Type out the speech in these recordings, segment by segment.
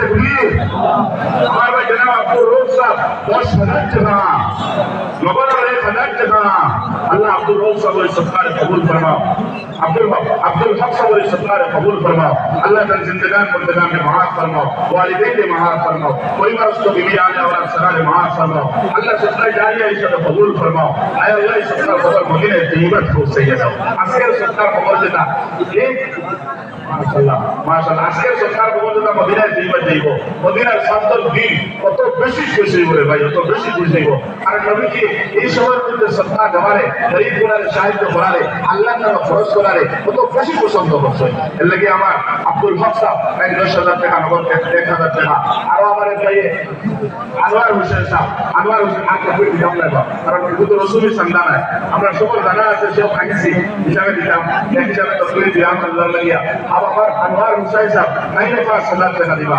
तकबीर हमारे भाई जनाब आपको रोज साहब और सनत जमा मगर वाले सनत जमा अल्लाह अब्दुल रोज साहब और सत्कार कबूल फरमाओ अब्दुल अब्दुल हक साहब और सत्कार कबूल फरमाओ अल्लाह तक जिंदगान मुर्दगान में महात फरमाओ वालिदैन ने महात फरमाओ कोई बार उसको बीवी आने और सरा ने महात फरमाओ अल्लाह सत्ता जारिया इसे तो कबूल फरमाओ आया अल्लाह इस सत्ता कबूल मुझे तैयबत हो सैयदा असर सत्ता कबूल देता ये माशाल्लाह माशाल्लाह असर सत्ता कबूल देता मदीना तैयबत যাইব মদিনার সান্তর দিন কত বেশি খুশি হইব রে ভাই, কত বেশি খুশি হইব। আর নবীজি এই সময়ের মধ্যে সত্তা জমারে গরিব গুলারে সাহায্য করারে, আল্লাহ নামে খরচ করারে কত বেশি পছন্দ করছে। এর লাগে আমার আব্দুল হক সাহেব এক দশ হাজার টাকা, নগদ এক হাজার টাকা। আরও আমার ভাইয়ে, আনোয়ার হোসেন সাহেব, আনোয়ার হোসেন, আর কপি দিতাম না কারণ কিন্তু রসুলের সন্ধান হয়। আমরা সকল জানা আছে, সেও খাইছি হিসাবে দিতাম। এক হিসাবে তসবির দিলাম আল্লাহ লাগিয়া। আর আমার আনোয়ার হোসেন সাহেব নাই পাঁচ হাজার টাকা দিবা।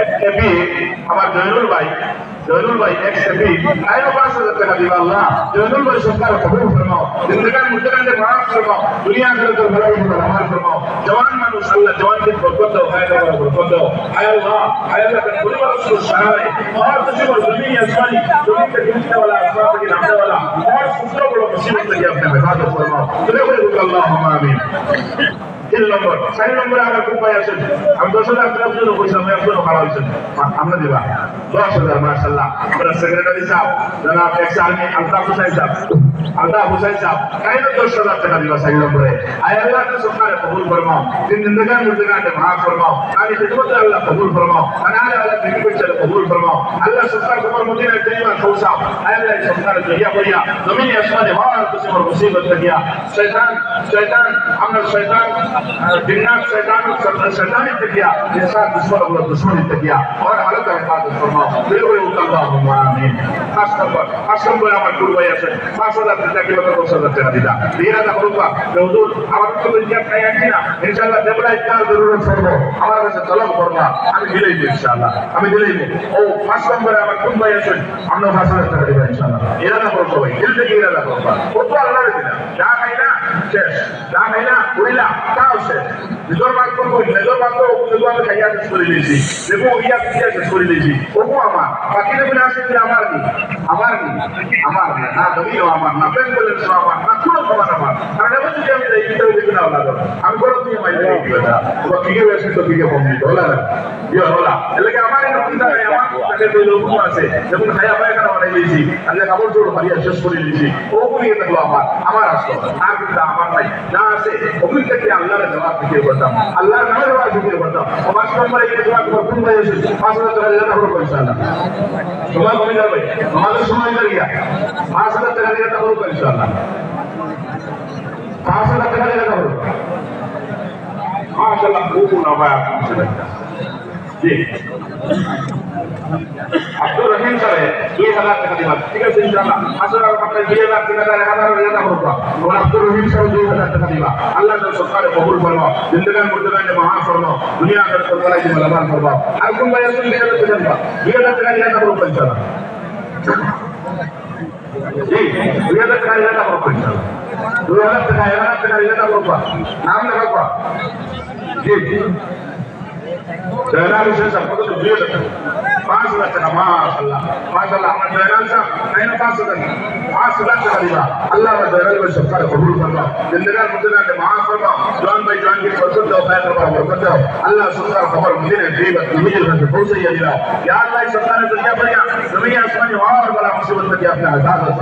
এক এপি আমার জয়নুল ভাই জয়নুল ভাই এক এপি আইনো পাঁচ হাজার টাকা দিবা আল্লাহ জয়নুল ভাই সরকার কবুল ফরমাও জিন্দগান মুদ্দাগানে মাফ ফরমাও দুনিয়া করে তো ভালো করে আমার ফরমাও জওয়ান মানুষ আল্লাহ জওয়ান কে বরকত দাও হায় দাও বরকত দাও হায় আল্লাহ হায় আল্লাহ কে পরিবার সুর সাহারে और तुझे वो जमीन आसमानी जमीन के गिरने वाला आसमान के नामने वाला और सुसरो बड़ो मुसीबत लगी अपने हिफाजत फरमाओ तुझे कोई अल्लाह आमीन তিন নম্বর চারি নম্বরে আমার খুব ভাই আছেন আমি দশ হাজার আপনার জন্য কইছি আমি একজনও খাওয়া হয়েছেন আমরা দিবা দশ হাজার মার্শাল্লাহ আমরা সেক্রেটারি সাহেব যারা এক্স আর্মি আলতাফ হোসেন সাহেব আলতাফ হোসেন সাহেব তাই না দশ হাজার টাকা দিবা চারি নম্বরে আয় আল্লাহ তো সরকারে কবুল ফরমাও তিন দিন দেখান মুর্দিনাটে ভাগ ফরমাও আমি সেটুকুতে আল্লাহ কবুল ফরমাও মানে আল্লাহ আল্লাহ বিক্রি করছে কবুল ফরমাও আল্লাহ সরকার তোমার মদিনায় তৈমা খৌসা আয় আল্লাহ সরকার জহিয়া করিয়া জমিন আসমানে ভার কিছু মুসিবত লাগিয়া শয়তান শয়তান আমরা শয়তান जिन्नात शैतान शैतानी तकिया इंसान दुश्मन और दुश्मनी तकिया और हालत का हिफाजत फरमाओ बिल्कुल अल्लाहुम्मा आमीन खास नंबर खास नंबर আমার পূর্বে আছে পাঁচ হাজার টাকা কিলো দশ হাজার টাকা দিলা দিয়ে রাখা করবা হুজুর আমার তো দুনিয়া খাই আছি না ইনশাআল্লাহ দেবরা ইচ্ছা জরুরত করবো আমার কাছে তলব করবা আমি দিলেই দিই ইনশাআল্লাহ আমি দিলেই দিই ও পাঁচ নম্বরে আমার কোন ভাই আছেন আমরা পাঁচ হাজার টাকা দিবা ইনশাআল্লাহ ইরাদা করবো ভাই দিল থেকে ইরাদা করবা কত আল্লাহ দিলা যা খাই না শেষ যা খাই না উড়িলা তাও বাদ করব নিজের বাদ তো আমি খাইয়া শেষ করে দিয়েছি দেখো ইয়া খাইয়া শেষ করে দিয়েছি ওকো আমার। বাকি দেখুন আসে যে আমার নি? আমার নি? আমার না। না তুমিও আমার না। প্রেম সব আমার। না কোনো সমান আমার। কারণ এবার যদি আমি এই ভিতরে দেখি না আলাদা আমি বড় তুমি মাইলে দেখি তোমার দিকে বেশি তো দিকে কম দিতে হলা না। ইয়ে হলা এলাকা আমার এই নতুন জায়গায় আমার তাকে দুই লোক আছে। যেমন খাইয়া পায়খানা বানাই দিয়েছি আমি কাপড় চোপড় ফালিয়া শেষ করে দিয়েছি ও গুলিয়ে থাকল আমার। আমার আসলো। আর কিন্তু আমার নাই। না আছে। থেকে আল্লাহর জবাব ফিকির করতাম আল্লাহর নামে জবাব ফিকির করতাম পাঁচ নম্বরে তোমার কোন ভাই আছে পাঁচ হাজার টাকা দিলে তারপর পয়সা না তোমার কমে যাবে? আমাদের সময় ধরে গিয়া পাঁচ হাজার টাকা দিলে তারপর পয়সা না পাঁচ হাজার টাকা দিলে তারপর মাশাআল্লাহ, খুব না আপনার জি। আব্দুর রহিম সাহেব, দুই হাজার টাকা দিবেন ঠিক আছে, ইনশাআল্লাহ। আসলে আপনার দুই হাজার তিন হাজার এক হাজার টাকা করব ওর আব্দুর রহিম সাহেব দুই হাজার টাকা দিবা। আল্লাহ তার সরকারে কবুল করব জিন্দগান মুর্দগানে মহান করব দুনিয়া করে সরকারে কি মালামাল করব। আর কোন ভাই আসলে দুই হাজার টাকা দুই হাজার টাকা দিলে তারপর ইনশাআল্লাহ। জি, দুই হাজার টাকা দিলে তারপর ইনশাআল্লাহ। দুই হাজার টাকা, এক হাজার টাকা দিলে তারপর নাম লেখা জি। जयलाल हुसैन साहब को तो भेद पाँच हज़ार टका माशाल्लाह माशाल्लाह हमारे जयलाल साहब नहीं पाँच हज़ार पाँच हज़ार टका दिला अल्लाह का जयलाल भाई सबका कबूल कर लो जिंदगार मुद्दा के माफ़ कर दो जॉन भाई जॉन की बरकत दो खैर करवा बरकत दो अल्लाह सबका खबर मुझे ने भेद मुझे रख पहुँचे ये दिला या अल्लाह सबका ने दुनिया पर या ज़मीन आसमान में مصيبتك يا ابن عزاز